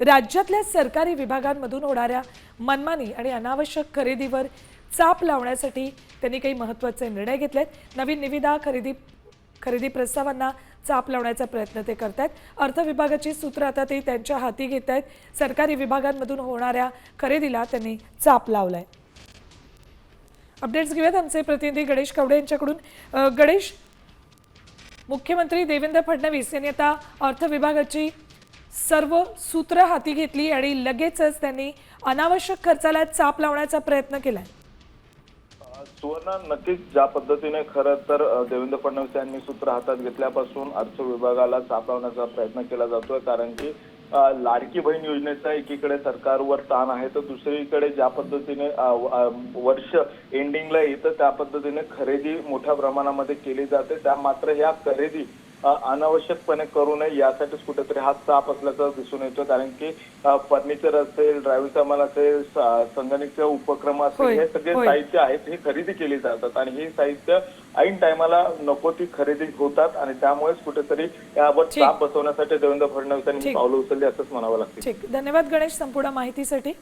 राज्यातल्या सरकारी विभागांमधून होणाऱ्या मनमानी आणि अनावश्यक खरेदीवर चाप लावण्यासाठी त्यांनी काही महत्त्वाचे निर्णय घेतलेत. नवीन निविदा खरेदी खरेदी प्रस्तावांना चाप लावण्याचा प्रयत्न ते करत आहेत अर्थ विभागाची सूत्र आता ते त्यांच्या हाती घेत आहेत सरकारी विभागांमधून होणाऱ्या खरेदीला त्यांनी चाप लावलाय. अपडेट्स घेऊयात आमचे प्रतिनिधी गणेश कवडे यांच्याकडून. गणेश मुख्यमंत्री देवेंद्र फडणवीस यांनी आता अर्थ विभागाची सर्व सूत्र हाती घेतली आणि लगेचच त्यांनी अनावश्यक खर्चाला चाप लावण्याचा प्रयत्न केलाय. सुवर्णा नक्कीच ज्या पद्धतीने खरं तर देवेंद्र फडणवीस यांनी सूत्र हातात घेतल्यापासून अर्थ विभागाला चापवण्याचा प्रयत्न केला जातोय. कारण की लाडकी बहीण योजनेचा एकीकडे सरकारवर ताण आहे तर दुसरीकडे ज्या पद्धतीने वर्ष एंडिंगला येतं त्या पद्धतीने खरेदी मोठ्या प्रमाणामध्ये केली जाते. त्या मात्र ह्या खरेदी अनावश्यकपणे करू नये. यासाठीच कुठेतरी हा चाप असल्याचं दिसून येतो. कारण की फर्निचर असेल ड्रायव्हिंगचा माल असेल स- संगणकीय उपक्रम असेल हे सगळे. साहित्य आहेत हे खरेदी केली जातात. आणि हे साहित्य ऐन टायमाला नको ती खरेदी होतात. आणि त्यामुळेच कुठेतरी यावर. चाप बसवण्यासाठी देवेंद्र फडणवीस यांनी. पावलं उचलली असंच म्हणावं लागतं. ठीक. धन्यवाद गणेश संपूर्ण माहितीसाठी.